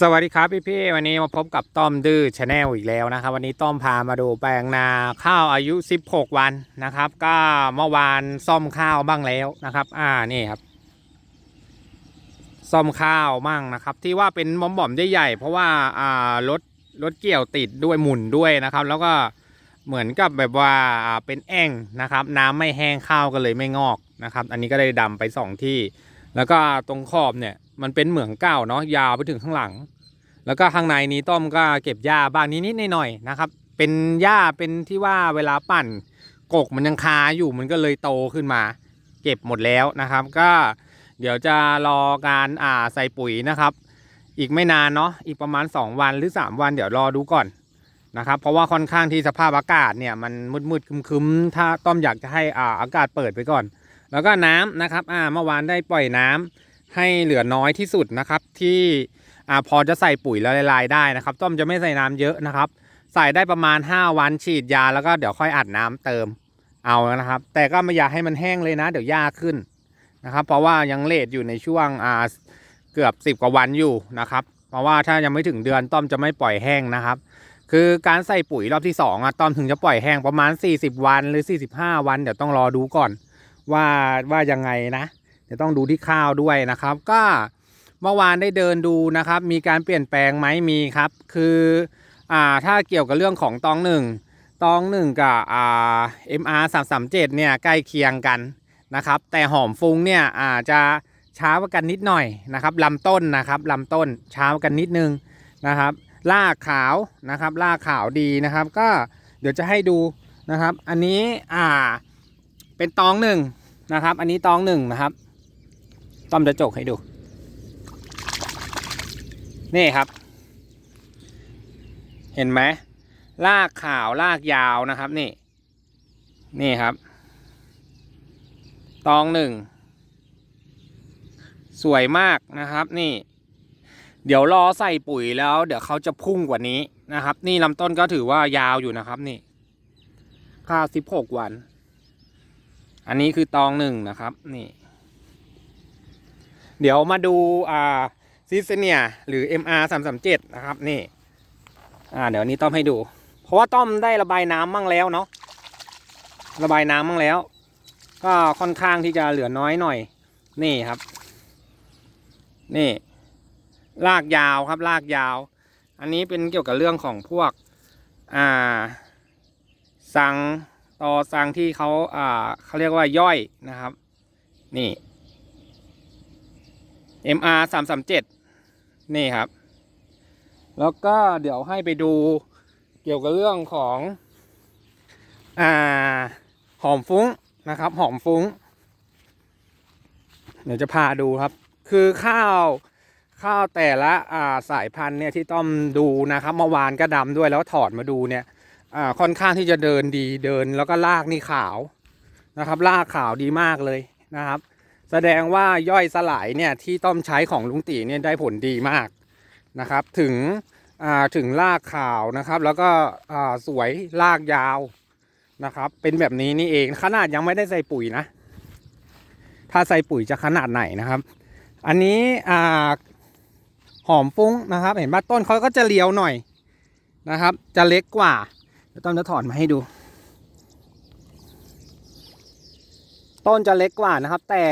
สวัสดีครับพี่ๆวันนี้มาพบกับต้อมดื้อชาแนลอีกแล้วนะครับ วันนี้ต้อมพามาดูแปลงนาข้าวอายุ 16 วันนะครับ ก็เมื่อวานซ่อมข้าวบ้างแล้วนะครับ อ่านี่ครับ ซ่อมข้าวมั่งนะครับ ที่ว่าเป็นมอมบอมๆใหญ่ๆเพราะว่าอ่ารถรถเกี่ยวติดด้วยหมุนด้วยนะครับ แล้วก็เหมือนกับแบบว่าอ่าเป็นแอ่งนะครับ น้ำไม่แห้งข้าวก็เลยไม่งอกนะครับ อันนี้ก็ได้ดำไปสองที่ แล้วก็ตรงขอบเนี่ย มันเป็นเหมืองเก่าเนาะยาวไปถึงข้างหลัง แล้วก็ข้างในนี้ต้อมก็เก็บหญ้าบ้างนิดๆหน่อยๆนะครับ เป็นหญ้าเป็นที่ว่าเวลาปั่นกกมันยังคาอยู่มันก็เลยโตขึ้นมา เก็บหมดแล้วนะครับ ก็เดี๋ยวจะรอการอ่าใส่ปุ๋ยนะครับ อีกไม่นานเนาะอีกประมาณ 2 วันหรือ 3 วันเดี๋ยวรอดูก่อนนะครับ เพราะว่าค่อนข้างที่สภาพอากาศเนี่ยมันมืดๆคึมๆถ้าต้อมอยากจะให้อ่าอากาศเปิดไปก่อน แล้วก็น้ำนะครับอ่าเมื่อวานได้ปล่อยน้ำ ให้เหลือน้อยที่สุดนะครับ ที่อ่าพอจะใส่ปุ๋ยละลายได้นะครับ ต้อมจะไม่ใส่น้ำเยอะนะครับ ใส่ได้ประมาณ 5 วันฉีดยาแล้วก็เดี๋ยวค่อยอัดน้ำเติมเอานะครับ แต่ก็ไม่อยากให้มันแห้งเลยนะ เดี๋ยวยากขึ้นนะครับ เพราะว่ายังเลทอยู่ในช่วงอ่าเกือบ 10 กว่าวันอยู่นะครับ เพราะว่าถ้ายังไม่ถึงเดือนต้อมจะไม่ปล่อยแห้งนะครับ คือการใส่ปุ๋ยรอบที่2อะต้อมถึงจะปล่อยแห้งประมาณ 40 วันหรือ 45 วันเดี๋ยวต้องรอดูก่อน ว่าว่ายังไงนะ เดี๋ยวต้องดูที่ข้าวด้วยนะครับ ก็เมื่อวานได้เดินดูนะครับ มีการเปลี่ยนแปลงไหมมีครับ คืออ่าถ้าเกี่ยวกับเรื่องของตองหนึ่งตองหนึ่งกับอ่า MR 3 3 7เนี่ยใกล้เคียงกันนะครับ แต่หอมฟุ้งเนี่ยอาจจะช้ากว่ากันนิดหน่อยนะครับลำต้นนะครับลำต้นช้ากว่ากันนิดนึงนะครับรากขาวนะครับรากขาวดีนะครับ ก็เดี๋ยวจะให้ดูนะครับ อันนี้อ่าเป็นตองหนึ่งนะครับ อันนี้ตองหนึ่งนะครับ ต้อมจะจกให้ดู นี่ครับ เห็นไหมลากขาวลากยาวนะครับ นี่ นี่ครับ ตองหนึ่ง สวยมากนะครับนี่ เดี๋ยวรอใส่ปุ๋ยแล้ว เดี๋ยวเขาจะพุ่งกว่านี้นะครับ นี่ลำต้นก็ถือว่ายาวอยู่นะครับ นี่ข้าสิบหกวัน อันนี้คือตองหนึ่งนะครับ นี่ เดี๋ยวมาดูอ่าซิสเนียหรือ MR 3 3 7นะครับนี่อ่าเดี๋ยวนนี้ต้อมให้ดู เพราะว่าต้อมได้ระบายน้ำมั่งแล้วเนาะระบายน้ำมั่งแล้ว ก็ค่อนข้างที่จะเหลือน้อยหน่อย นี่ครับ นี่ ลากยาวครับลากยาว อันนี้เป็นเกี่ยวกับเรื่องของพวกอ่าสังต่อสังที่เขาอ่าเขาเรียกว่าย่อยนะครับ นี่ MR 3 3 7 นี่ครับ แล้วก็เดี๋ยวให้ไปดูเกี่ยวกับเรื่องของอ่าหอมฟุ้งนะครับ หอมฟุ้ง เดี๋ยวจะพาดูครับ คือข้าวข้าวแต่ละอ่าสายพันธุ์เนี่ยที่ต้อมดูนะครับเมื่อวานก็ดำด้วยแล้วถอดมาดูเนี่ยอ่าค่อนข้างที่จะเดินดีเดินแล้วก็ลากนี่ขาวนะครับลากขาวดีมากเลยนะครับ แสดงว่าย่อยสลายเนี่ยที่ต้อมใช้ของลุงตีเนี่ยได้ผลดีมากนะครับ ถึงถึงลากขาวนะครับ แล้วก็สวยลากยาวนะครับ เป็นแบบนี้นี่เองขนาดยังไม่ได้ใส่ปุ๋ยนะ ถ้าใส่ปุ๋ยจะขนาดไหนนะครับ อันนี้หอมฟุ้งนะครับ เห็นว่าต้นเขาก็จะเลียวหน่อยนะครับ จะเล็กกว่าเดี๋ยวต้นจะถอนมาให้ดู ต้นจะเล็กกว่านะครับ แต่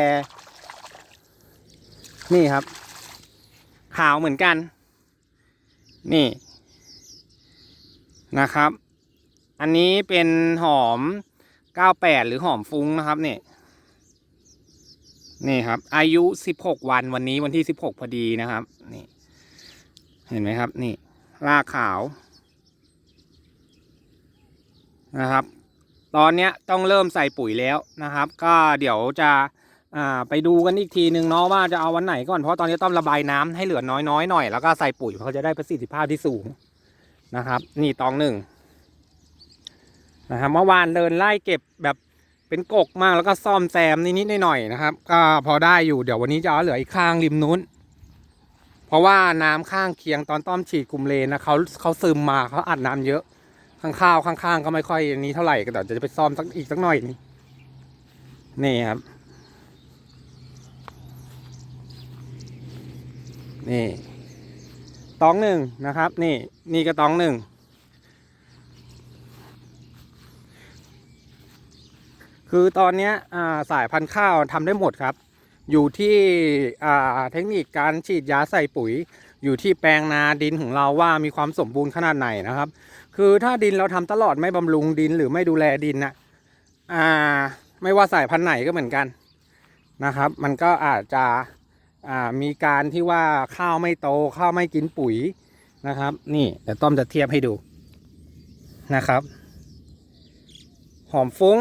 นี่ครับ ขาวเหมือนกัน นี่นะครับ อันนี้เป็นหอม 98 หรือหอมฟุ้งนะครับเนี่ยนี่ครับ อายุ 16 วันวันนี้วันที่ 16 พอดีนะครับ นี่ เห็นไหมครับ นี่รากขาวนะครับ ตอนเนี้ยต้องเริ่มใส่ปุ๋ยแล้วนะครับ ก็เดี๋ยวจะไปดูกันอีกทีนึงเนาะว่าจะเอาวันไหนก่อนเพราะตอนนี้ต้องระบายน้ำให้เหลือน้อยๆหน่อยแล้วก็ใส่ปุ๋ยเขาจะได้ประสิทธิภาพที่สูงนะครับ นี่ตองหนึ่งนะครับเมื่อวานเดินไล่เก็บแบบเป็นกกมากแล้วก็ซ่อมแซมนิดๆหน่อยๆนะครับ ก็พอได้อยู่เดี๋ยววันนี้จะเอาเหลืออีกข้างริมนู้น เพราะว่าน้ำข้างเคียงตอนต้อมฉีดกลุ่มเลนนะเขาเขาซึมมาเขาอัดน้ำเยอะ ข้างข้าวข้างๆก็ไม่ค่อยนี้เท่าไหร่ก็เดี๋ยวจะไปซ่อมสักอีกสักหน่อยนึงนี่ครับ นี่ตองหนึ่งนะครับ นี่นี่ก็ตองหนึ่งคือตอนนี้สายพันธุ์ข้าวทำได้หมดครับ อยู่ที่เทคนิคการฉีดยาใส่ปุ๋ย อยู่ที่แปลงนาดินของเราว่ามีความสมบูรณ์ขนาดไหนนะครับ คือถ้าดินเราทำตลอดไม่บำรุงดินหรือไม่ดูแลดินนะอ่า ไม่ว่าสายพันธุ์ไหนก็เหมือนกันนะครับ มันก็อาจจะอ่ามีการที่ว่าข้าวไม่โตข้าวไม่กินปุ๋ยนะครับ นี่เดี๋ยวต้อมจะเทียบให้ดูนะครับ หอมฟุ้ง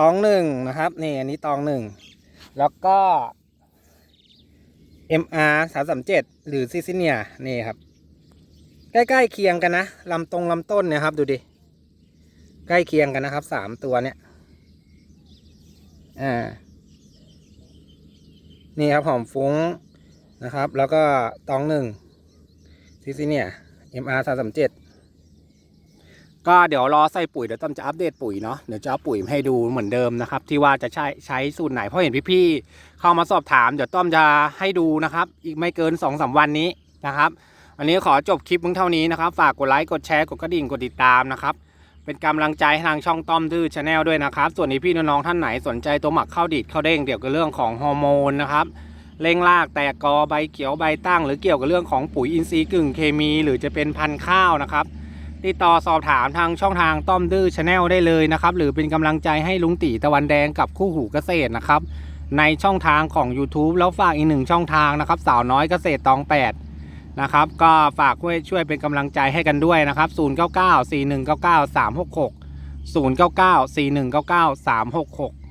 ตองหนึ่งนะครับนี่อันนี้ตองหนึ่งแล้วก็ MR 3 3 7 หรือซิซิเนียนี่ครับ ใกล้ๆเคียงกันนะลำตรงลำต้นเนี่ยครับ ดูดิใกล้เคียงกันนะครับสามตัวเนี่ยอ่านี่ครับหอมฟุ้งนะครับ แล้วก็ตองหนึ่งซิซิเนี่ย MR 3 3 7ก็เดี๋ยวรอใส่ปุ๋ยเดี๋ยวต้อมจะอัปเดตปุ๋ยเนาะเดี๋ยวจะเอาปุ๋ยมาให้ดูเหมือนเดิมนะครับ ที่ว่าจะใช้ใช้สูตรไหนเพราะเห็นพี่ๆเข้ามาสอบถาม เดี๋ยวต้อมจะให้ดูนะครับ อีกไม่เกิน2องสาวันนี้นะครับ วันนี้ขอจบคลิปเพียงเท่านี้นะครับ ฝากกดไลค์ กดแชร์ กดกระดิ่ง กดติดตามนะครับ เป็นกำลังใจให้ทางช่องต้อมดื้อชาแนลด้วยนะครับ ส่วนนี้พี่น้องท่านไหนสนใจตัวหมักข้าวดีดข้าวเด้งเกี่ยวกับเรื่องของฮอร์โมนนะครับเร่งรากแตกกอใบเขียวใบตั้ง หรือเกี่ยวกับเรื่องของปุ๋ยอินทรีย์กึ่งเคมี หรือจะเป็นพันธุ์ข้าวนะครับ ติดต่อสอบถามทางช่องทางต้อมดื้อชาแนลได้เลยนะครับ หรือเป็นกำลังใจให้ลุงตีตะวันแดงกับคู่หูเกษตรนะครับ ในช่องทางของ YouTube แล้วฝากอีกหนึ่งช่องทางนะครับ สาวน้อยเกษตรตอง 8 นะครับ ก็ฝากช่วยช่วยเป็นกำลังใจให้กันด้วยนะครับ 099 4199 366 099 4199 366